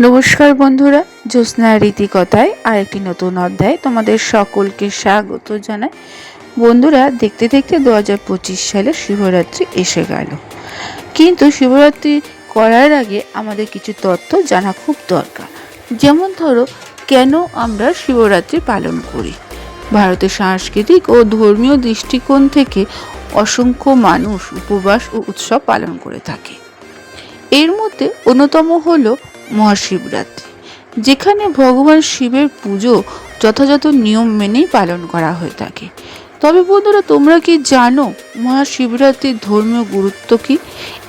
নমস্কার বন্ধুরা, জ্যোৎস্না রীতিকথায় আরেকটি নতুন অধ্যায় তোমাদের সকলকে স্বাগত জানাই। বন্ধুরা, দেখতে দেখতে দু হাজার পঁচিশ সালে শিবরাত্রি এসে গেল। কিন্তু শিবরাত্রি করার আগে আমাদের কিছু তথ্য জানা খুব দরকার। যেমন ধরো, কেন আমরা শিবরাত্রি পালন করি? ভারতের সাংস্কৃতিক ও ধর্মীয় দৃষ্টিকোণ থেকে অসংখ্য মানুষ উপবাস ও উৎসব পালন করে থাকে। এর মধ্যে অন্যতম হলো মহাশিবরাত্রি, যেখানে ভগবান শিবের পুজো যথাযথ নিয়ম মেনেই পালন করা হয়ে থাকে। তবে বন্ধুরা, তোমরা কি জানো মহাশিবরাত্রির ধর্মীয় গুরুত্ব কি?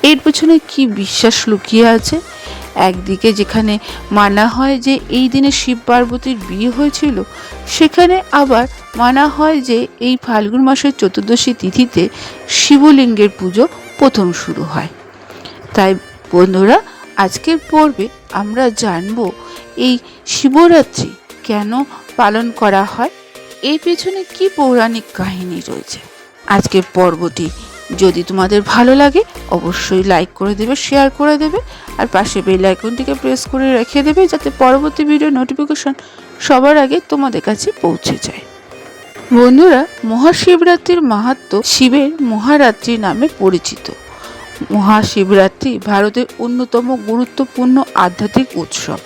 এর পেছনে কি বিশ্বাস লুকিয়ে আছে? একদিকে যেখানে মানা হয় যে এই দিনে শিব পার্বতীর বিয়ে হয়েছিল, সেখানে আবার মানা হয় যে এই ফাল্গুন মাসের চতুর্দশী তিথিতে শিবলিঙ্গের পুজো প্রথম শুরু হয়। তাই বন্ধুরা আজকের পর্বে আমরা জানব এই শিবরাত্রি কেন পালন করা হয়, এর পেছনে কি পৌরাণিক কাহিনী রয়েছে। আজকের পর্বটি যদি তোমাদের ভালো লাগে, অবশ্যই লাইক করে দেবে শেয়ার করে দেবে, আর পাশে বেল আইকনটিকে প্রেস করে রেখে দেবে, যাতে পরবর্তী ভিডিও নোটিফিকেশন সবার আগে তোমাদের কাছে পৌঁছে যায়। বন্ধুরা, মহাশিবরাত্রির মাহাত্ম শিবের মহারাত্রি নামে পরিচিত। মহাশিবরাত্রি ভারতের অন্যতম গুরুত্বপূর্ণ আধ্যাত্মিক উৎসব।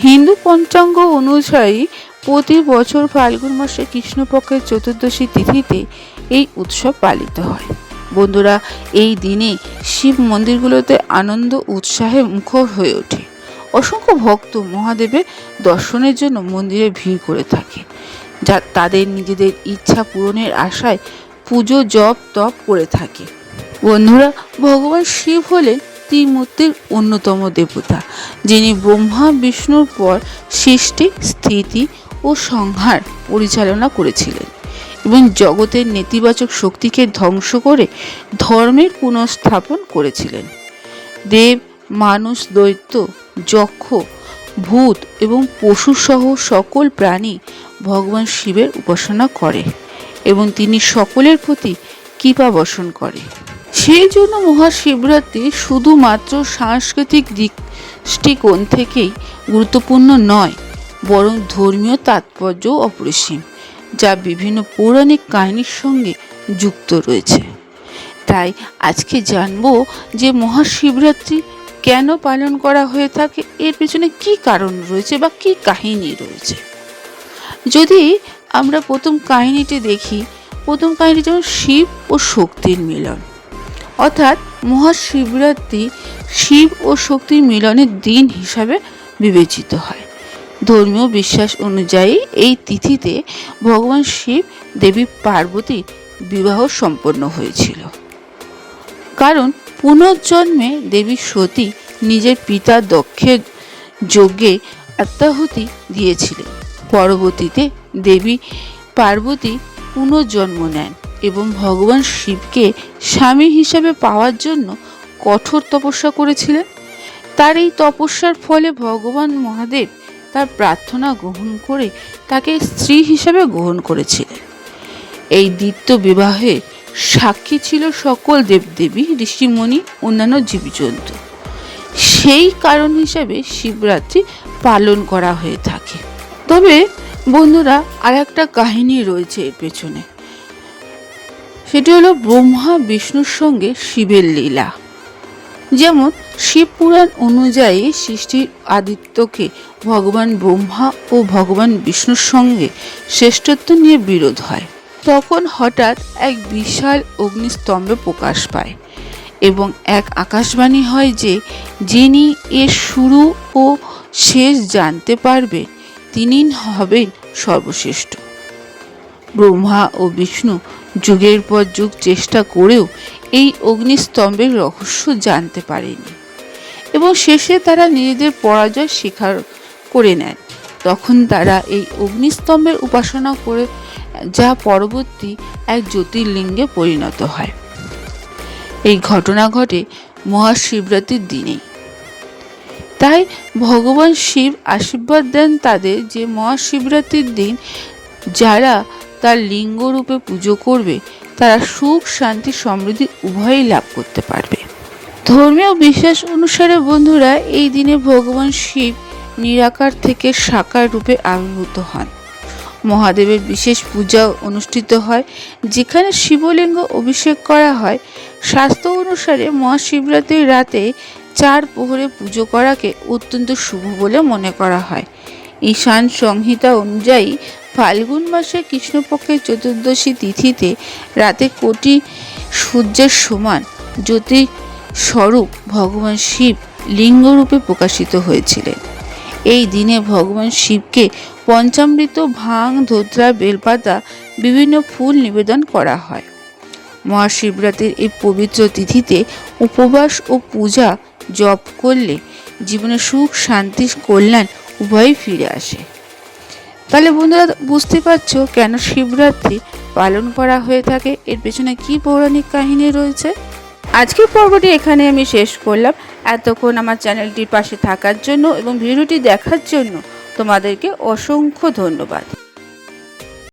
হিন্দু পঞ্চাঙ্গ অনুযায়ী প্রতি বছর ফাল্গুন মাসে কৃষ্ণপক্ষের চতুর্দশী তিথিতে এই উৎসব পালিত হয়। বন্ধুরা, এই দিনে শিব মন্দিরগুলোতে আনন্দ উৎসাহে মুখর হয়ে ওঠে। অসংখ্য ভক্ত মহাদেবের দর্শনের জন্য মন্দিরে ভিড় করে থাকে। যা তাদের নিজেদের ইচ্ছা পূরণের আশায় পুজো, জপ, তপ করে থাকে। বন্ধুরা, ভগবান শিব হলেন ত্রিমূর্তির অন্যতম দেবতা, যিনি ব্রহ্মা, বিষ্ণুর পর সৃষ্টি, স্থিতি ও সংহার পরিচালনা করেছিলেন এবং জগতের নেতিবাচক শক্তিকে ধ্বংস করে ধর্মের পুনঃস্থাপন করেছিলেন। দেব, মানুষ, দৈত্য, যক্ষ, ভূত এবং পশুসহ সকল প্রাণী ভগবান শিবের উপাসনা করে এবং তিনি সকলের প্রতি কৃপা বসন করে। সেই জন্য মহাশিবরাত্রি শুধুমাত্র সাংস্কৃতিক দৃষ্টিকোণ থেকেই গুরুত্বপূর্ণ নয়, বরং ধর্মীয় তাৎপর্যও অপরিসীম, যা বিভিন্ন পৌরাণিক কাহিনীর সঙ্গে যুক্ত রয়েছে। তাই আজকে জানব যে মহাশিবরাত্রি কেন পালন করা হয়ে থাকে, এর পেছনে কি কারণ রয়েছে বা কি কাহিনী রয়েছে। যদি আমরা প্রথম কাহিনীটি দেখি, প্রথম কাহিনী যেমন শিব ও শক্তির মিলন। অর্থাৎ মহাশিবরাত্রি শিব ও শক্তির মিলনের দিন হিসাবে বিবেচিত হয়। ধর্মীয় বিশ্বাস অনুযায়ী এই তিথিতে ভগবান শিব দেবী পার্বতীর বিবাহ সম্পন্ন হয়েছিল। কারণ পুনর্জন্মে দেবী সতী নিজের পিতা দক্ষের যজ্ঞে আত্মাহুতি দিয়েছিলেন। পরবর্তীতে দেবী পার্বতী পুনর্জন্ম নেন। এবং ভগবান শিবকে স্বামী হিসাবে পাওয়ার জন্য কঠোর তপস্যা করেছিলেন। তার এই তপস্যার ফলে ভগবান মহাদেব তার প্রার্থনা গ্রহণ করে তাকে স্ত্রী হিসাবে গ্রহণ করেছিলেন। এই দ্বিত্ব বিবাহে সাক্ষী ছিল সকল দেবদেবী ঋষিমণি অন্যান্য জীবজন্তু। সেই কারণ হিসাবে শিবরাত্রি পালন করা হয়ে থাকে। তবে বন্ধুরা আর একটা কাহিনী রয়েছে এর পেছনে। সেটি হলো ব্রহ্মা বিষ্ণুর সঙ্গে শিবের লীলা। যেমন শিব পুরাণ অনুযায়ী সৃষ্টির আদিত্যকে ভগবান ব্রহ্মা ও ভগবান বিষ্ণুর সঙ্গে শ্রেষ্ঠত্ব নিয়ে বিরোধ হয়। তখন হঠাৎ এক বিশাল অগ্নিস্তম্ভে প্রকাশ পায় এবং এক আকাশবাণী হয় যে, যিনি এর শুরু ও শেষ জানতে পারবে তিনি হবেন সর্বশ্রেষ্ঠ। ব্রহ্মা ও বিষ্ণু যুগের পর যুগ চেষ্টা করেও এই অগ্নিস্তম্ভের রহস্য জানতে পারেনি। এবং শেষে তারা নিজেদের পরাজয় স্বীকার করে নেন তখন তারা এই অগ্নিস্তম্ভের উপাসনা করে, যা পরবর্তী এক জ্যোতির্লিঙ্গে পরিণত হয়। এই ঘটনা ঘটে মহাশিবরাত্রির দিনে তাই ভগবান শিব আশীর্বাদ দেন তাদের যে মহাশিবরাত্রির দিন, যারা তার লিঙ্গরূপে পুজো করবে, তারা সুখ, শান্তি, সমৃদ্ধি উভয়ই লাভ করতে পারবে। ধর্মীয় বিশ্বাস অনুসারে বন্ধুরা, এই দিনে ভগবান শিব নিরাকার থেকে সাকার রূপে আবির্ভূত হন। মহাদেবের বিশেষ পূজা অনুষ্ঠিত হয়, যেখানে শিবলিঙ্গ অভিষেক করা হয়। শাস্ত্র অনুসারে মহাশিবরাত্রির রাতে চার প্রহরে পুজো করাকে অত্যন্ত শুভ বলে মনে করা হয়। ঈশান সংহিতা অনুযায়ী ফাল্গুন মাসে কৃষ্ণপক্ষের চতুর্দশী তিথিতে রাতে কোটি সূর্যের সমান জ্যোতি স্বরূপ ভগবান শিব লিঙ্গরূপে প্রকাশিত হয়েছিলেন। এই দিনে ভগবান শিবকে পঞ্চামৃত, ভাং, ধোত্রা, বেলপাতা, বিভিন্ন ফুল নিবেদন করা হয়। মহাশিবরাত্রির এই পবিত্র তিথিতে উপবাস ও পূজা জপ করলে জীবনে সুখ, শান্তি, কল্যাণ উভয়ই ফিরে আসে। তাহলে বন্ধুরা বুঝতে পারছ কেন শিবরাত্রি পালন করা হয়ে থাকে? এর পেছনে কি পৌরাণিক কাহিনী রয়েছে? আজকের পর্বটি এখানে আমি শেষ করলাম। এতক্ষণ আমার চ্যানেলটির পাশে থাকার জন্য এবং ভিডিওটি দেখার জন্য তোমাদেরকে অসংখ্য ধন্যবাদ।